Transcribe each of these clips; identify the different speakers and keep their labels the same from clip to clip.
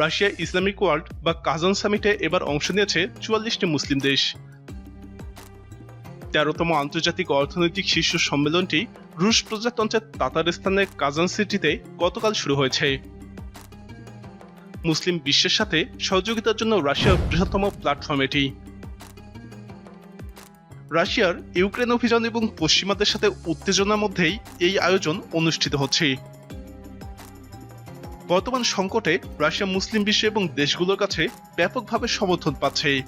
Speaker 1: Russia Islamic world বা Kazan সামিটে এবার অংশ নিয়েছে চুয়াল্লিশটি মুসলিম দেশ। তেরোতম আন্তর্জাতিক অর্থনৈতিক শীর্ষ সম্মেলনটি রুশ প্রজাতন্ত্রের তাতারস্তানের কাজান সিটিতে গতকাল শুরু হয়েছে। মুসলিম বিশ্বের সাথে সহযোগিতার জন্য রাশিয়ার বৃহত্তম প্ল্যাটফর্ম এটি। রাশিয়ার ইউক্রেন অভিযান এবং পশ্চিমাদের সাথে উত্তেজনার মধ্যেই এই আয়োজন অনুষ্ঠিত হচ্ছে। বর্তমান সংকটে রাশিয়া মুসলিম বিশ্ব এবং দেশগুলোর কাছে ব্যাপকভাবে সমর্থন পাচ্ছে।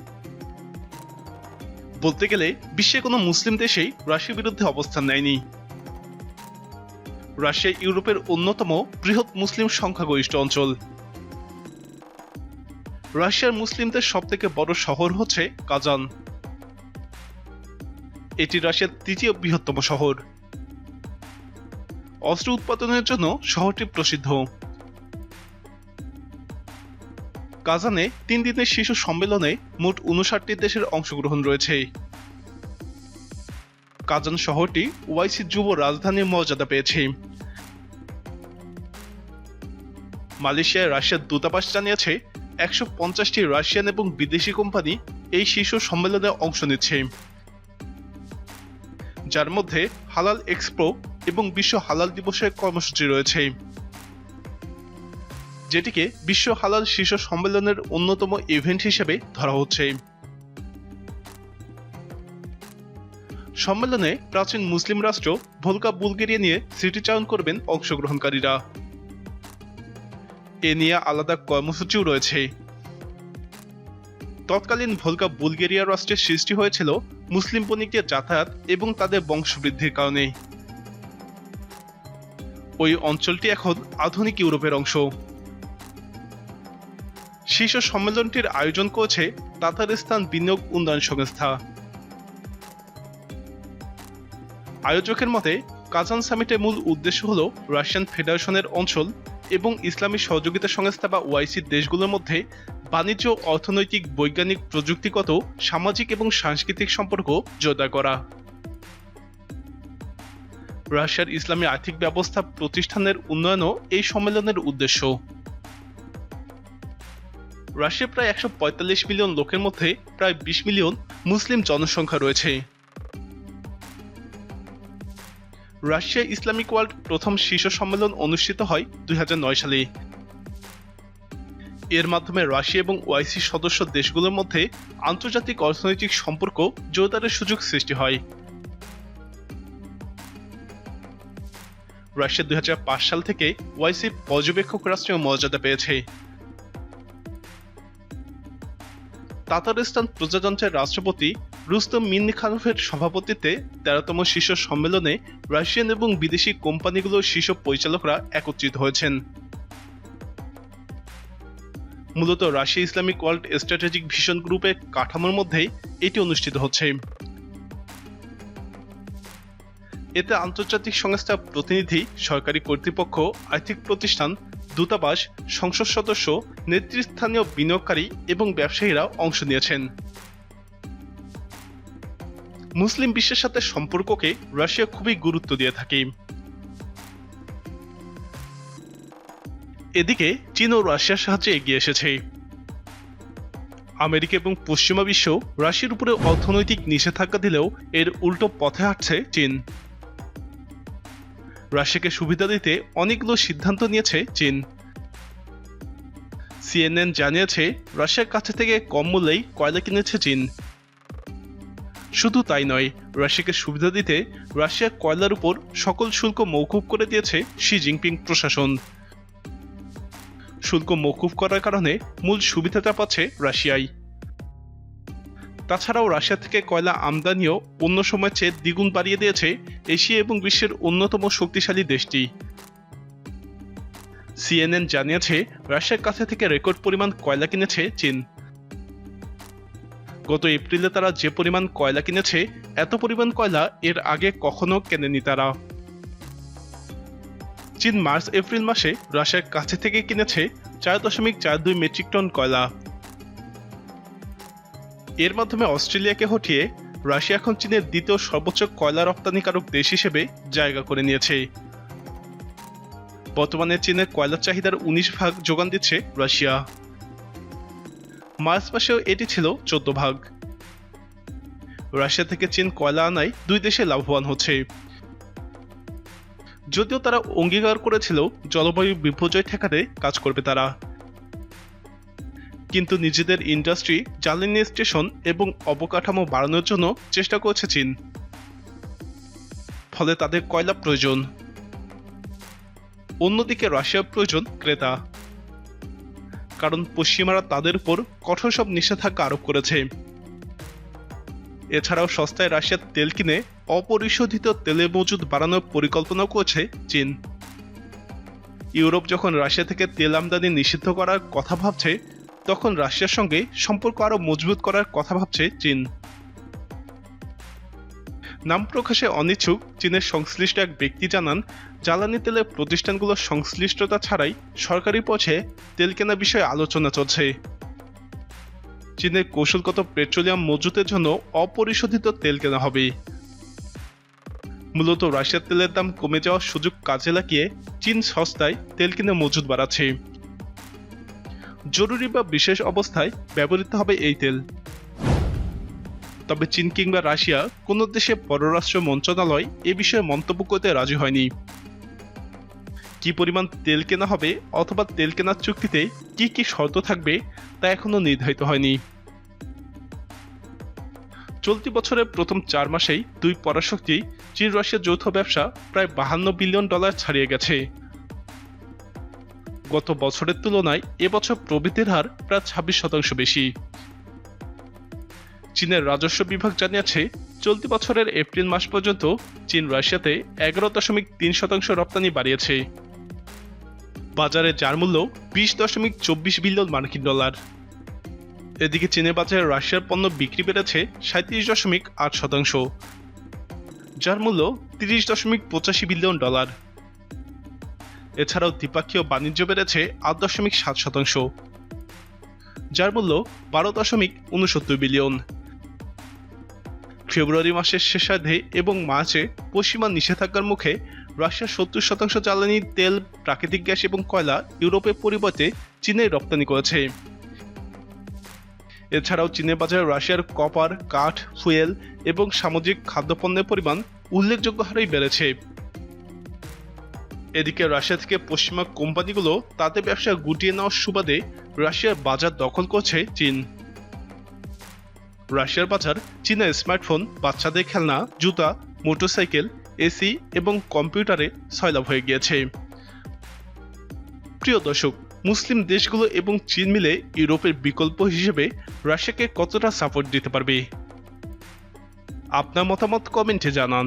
Speaker 1: বলতে গেলে বিশ্বে কোনো মুসলিম দেশেই রাশিয়ার বিরুদ্ধে অবস্থান নেয়নি। রাশিয়া ইউরোপের অন্যতম বৃহৎ মুসলিম সংখ্যাগরিষ্ঠ অঞ্চল। রাশিয়ার মুসলিমদের সবথেকে বড় শহর হচ্ছে কাজান। এটি রাশিয়ার তৃতীয় বৃহত্তম শহর। অস্ত্র উৎপাদনের জন্য শহরটি প্রসিদ্ধ। কাজানে তিন দিনের শীর্ষ সম্মেলনে মোট উনষাটটি দেশের অংশগ্রহণ রয়েছে। কাজান শহরটি ওয়াইসি যুব রাজধানীর মর্যাদা পেয়েছে। মালয়েশিয়ায় রাশিয়ার দূতাবাস জানিয়েছে, একশো পঞ্চাশটি রাশিয়ান এবং বিদেশি কোম্পানি এই শীর্ষ সম্মেলনে অংশ নিচ্ছে। যার মধ্যে হালাল এক্সপো এবং বিশ্ব হালাল দিবসের কর্মসূচি রয়েছে। যেটিকে বিশ্ব হালাল শীর্ষ সম্মেলনের অন্যতম ইভেন্ট হিসেবে ধরা হচ্ছে। সম্মেলনে প্রাচীন মুসলিম রাষ্ট্র ভোলকা বুলগেরিয়া নিয়ে স্মৃতিচারণ করবেন অংশগ্রহণকারীরা। এ নিয়ে আলাদা কর্মসূচিও রয়েছে। তৎকালীন ভোলকা বুলগেরিয়া রাষ্ট্রের সৃষ্টি হয়েছিল মুসলিম বণিকদের যাতায়াত এবং তাদের বংশবৃদ্ধির কারণে। ওই অঞ্চলটি এখন আধুনিক ইউরোপের অংশ। শীর্ষ সম্মেলনটির আয়োজন করেছে তাতারিস্তান বিনিয়োগ উন্নয়ন সংস্থা। আয়োজকের মতে, কাজান সামিটের মূল উদ্দেশ্য হল রাশিয়ান ফেডারেশনের অঞ্চল এবং ইসলামী সহযোগিতা সংস্থা বা ওয়াইসি দেশগুলোর মধ্যে বাণিজ্য, অর্থনৈতিক, বৈজ্ঞানিক প্রযুক্তিগত, সামাজিক এবং সাংস্কৃতিক সম্পর্ক জোরদার করা। রাশিয়ার ইসলামী আর্থিক ব্যবস্থা প্রতিষ্ঠানের উন্নয়নও এই সম্মেলনের উদ্দেশ্য। রাশিয়া প্রায় একশো পঁয়তাল্লিশ মিলিয়ন লোকের মধ্যে প্রায় বিশ মিলিয়ন মুসলিম জনসংখ্যা রয়েছে। রাশিয়া ইসলামিক ওয়ার্ল্ড প্রথম শীর্ষ সম্মেলন অনুষ্ঠিত হয় দু হাজার নয় সালে। এর মাধ্যমে রাশিয়া এবং ওয়াইসি সদস্য দেশগুলোর মধ্যে আন্তর্জাতিক অর্থনৈতিক সম্পর্ক জোরদারের সুযোগ সৃষ্টি হয়। রাশিয়া দুই হাজার পাঁচ সাল থেকে ওয়াইসি পর্যবেক্ষক রাষ্ট্রীয় মর্যাদা পেয়েছে। তাতারিস্তান প্রজাতন্ত্রের রাষ্ট্রপতি রুস্তম মিন্নিখানোভের সভাপতিত্বে তেরোতম শীর্ষ সম্মেলনে রাশিয়ান এবং বিদেশি কোম্পানিগুলোর শীর্ষ পরিচালকরা একত্রিত হয়েছেন। মূলত Russia Islamic world strategic vision গ্রুপের কাঠামোর মধ্যেই এটি অনুষ্ঠিত হচ্ছে। এতে আন্তর্জাতিক সংস্থা প্রতিনিধি, সরকারি কর্তৃপক্ষ, আর্থিক প্রতিষ্ঠান দূতাবাস, সংসদ সদস্য, নেতৃস্থানীয় বিনিয়োগকারী এবং ব্যবসায়ীরা অংশ নিয়েছেন। মুসলিম বিশ্বের সাথে সম্পর্ককে রাশিয়া খুবই গুরুত্ব দিয়ে থাকে। এদিকে চীন ও রাশিয়ার সাহায্যে এগিয়ে এসেছে। আমেরিকা এবং পশ্চিমা বিশ্ব রাশিয়ার উপরে অর্থনৈতিক নিষেধাজ্ঞা দিলেও এর উল্টো পথে হাঁটছে চীন। রাশিয়াকে সুবিধা দিতে অনেকগুলো সিদ্ধান্ত নিয়েছে চীন। সিএনএন জানিয়েছে, রাশিয়ার কাছে থেকে কম মূল্যেই কয়লা কিনেছে চীন। শুধু তাই নয়, রাশিয়াকে সুবিধা দিতে রাশিয়ার কয়লার উপর সকল শুল্ক মৌকুব করে দিয়েছে শি জিনপিং প্রশাসন। শুল্ক মৌকুব করার কারণে মূল সুবিধাটা পাচ্ছে রাশিয়াই। তাছাড়াও রাশিয়া থেকে কয়লা আমদানিও অন্য সময় চেয়ে দ্বিগুণ বাড়িয়ে দিয়েছে এশিয়া এবং বিশ্বের অন্যতম শক্তিশালী দেশটি। সিএনএন জানিয়েছে, রাশিয়ার কাছে থেকে রেকর্ড পরিমাণ কয়লা কিনেছে চীন। গত এপ্রিলে তারা যে পরিমাণ কয়লা কিনেছে, এত পরিমাণ কয়লা এর আগে কখনো কেনেনি তারা। চীন মার্চ এপ্রিল মাসে রাশিয়ার কাছে থেকে কিনেছে চার দশমিক চার দুই মেট্রিক টন কয়লা। এর মাধ্যমে অস্ট্রেলিয়াকে হটিয়ে রাশিয়া এখন চীনের দ্বিতীয় সর্বোচ্চ কয়লা রপ্তানিকারক দেশ হিসেবে জায়গা করে নিয়েছে। বর্তমানে চীনের কয়লার চাহিদার উনিশ ভাগ যোগান দিচ্ছে রাশিয়া। মার্চ মাসেও এটি ছিল চোদ্দ ভাগ। রাশিয়া থেকে চীন কয়লা আনায় দুই দেশে লাভবান হচ্ছে। যদিও তারা অঙ্গীকার করেছিল, জলবায়ু বিপর্যয় ঠেকাতে কাজ করবে তারা। কিন্তু নিজেদের ইন্ডাস্ট্রি, জ্বালানি স্টেশন এবং অবকাঠামো বাড়ানোর জন্য চেষ্টা করছে চীন। ফলে তাদের কয়লা প্রয়োজন। অন্যদিকে রাশিয়ার প্রয়োজন ক্রেতা। কারণ পশ্চিমারা তাদের উপর কঠোর সব নিষেধাজ্ঞা আরোপ করেছে। এছাড়াও সস্তায় রাশিয়ার তেল কিনে অপরিশোধিত তেলের মজুদ বাড়ানোর পরিকল্পনা করছে চীন। ইউরোপ যখন রাশিয়া থেকে তেল আমদানি নিষিদ্ধ করার কথা ভাবছে তখন রাশিয়ার সঙ্গে সম্পর্ক আরও মজবুত করার কথা ভাবছে চীন। নাম প্রকাশে অনিচ্ছুক চীনের সংশ্লিষ্ট এক ব্যক্তি জানান, জ্বালানি তেলের প্রতিষ্ঠানগুলোর সংশ্লিষ্টতা ছাড়াই সরকারি পথে তেল কেনা বিষয়ে আলোচনা চলছে। চীনের কৌশলগত পেট্রোলিয়াম মজুতের জন্য অপরিশোধিত তেল কেনা হবে। মূলত রাশিয়ার তেলের দাম কমে যাওয়ার সুযোগ কাজে লাগিয়ে চীন সস্তায় তেল কিনে মজুদ বাড়াচ্ছে। জরুরি বা বিশেষ অবস্থায় ব্যবহৃত হবে এই তেল। তবে চীন কিংবা রাশিয়া কোনো দেশে পররাষ্ট্র মন্ত্রণালয় এ বিষয়ে মন্তব্য করতে রাজি হয়নি। কি পরিমাণ তেল কেনা হবে অথবা তেল কেনার চুক্তিতে কি কি শর্ত থাকবে তা এখনও নির্ধারিত হয়নি। চলতি বছরের প্রথম চার মাসেই দুই পরাশক্তি চীন রাশিয়ার যৌথ ব্যবসা প্রায় বাহান্ন বিলিয়ন ডলার ছাড়িয়ে গেছে। গত বছরের তুলনায় এবছর প্রবৃদ্ধির হার প্রায় ছাব্বিশ শতাংশ বেশি। চীনের রাজস্ব বিভাগ জানিয়েছে, চলতি বছরের এপ্রিল মাস পর্যন্ত চীন রাশিয়াতে এগারো দশমিক তিন শতাংশ রপ্তানি বাড়িয়েছে। বাজারে যার মূল্য বিশ দশমিক চব্বিশ বিলিয়ন মার্কিন ডলার। এদিকে চীনের বাজারে রাশিয়ার পণ্য বিক্রি বেড়েছে সাঁত্রিশ দশমিক আট শতাংশ, যার মূল্য তিরিশ দশমিক পঁচাশি বিলিয়ন ডলার। এছাড়াও দ্বিপাক্ষীয় বাণিজ্য বেড়েছে আট দশমিক সাত শতাংশ, যার মূল্য বারো দশমিক উনসত্তর বিলিয়ন। ফেব্রুয়ারি মাসের শেষার্ধে এবং মার্চে পশ্চিমা নিষেধাজ্ঞার মুখে রাশিয়ার সত্তর শতাংশ জ্বালানি, তেল, প্রাকৃতিক গ্যাস এবং কয়লা ইউরোপের পরিবর্তে চীনে রপ্তানি করেছে। এছাড়াও চীনের বাজারে রাশিয়ার কপার, কাঠ, ফুয়েল এবং সামুদ্রিক খাদ্যপণ্যের পরিমাণ উল্লেখযোগ্য হারেই বেড়েছে। এদিকে রাশিয়া থেকে পশ্চিমা কোম্পানিগুলো তাদের ব্যবসা গুটিয়ে নেওয়ার সুবাদে রাশিয়ার বাজার দখল করছে চীন। রাশিয়ার বাজার, চীনের স্মার্টফোন, বাচ্চাদের খেলনা, জুতা, মোটরসাইকেল, এসি এবং কম্পিউটারে সয়লাভ হয়ে গিয়েছে। প্রিয় দর্শক, মুসলিম দেশগুলো এবং চীন মিলে ইউরোপের বিকল্প হিসেবে রাশিয়াকে কতটা সাপোর্ট দিতে পারবে? আপনার মতামত কমেন্টে জানান।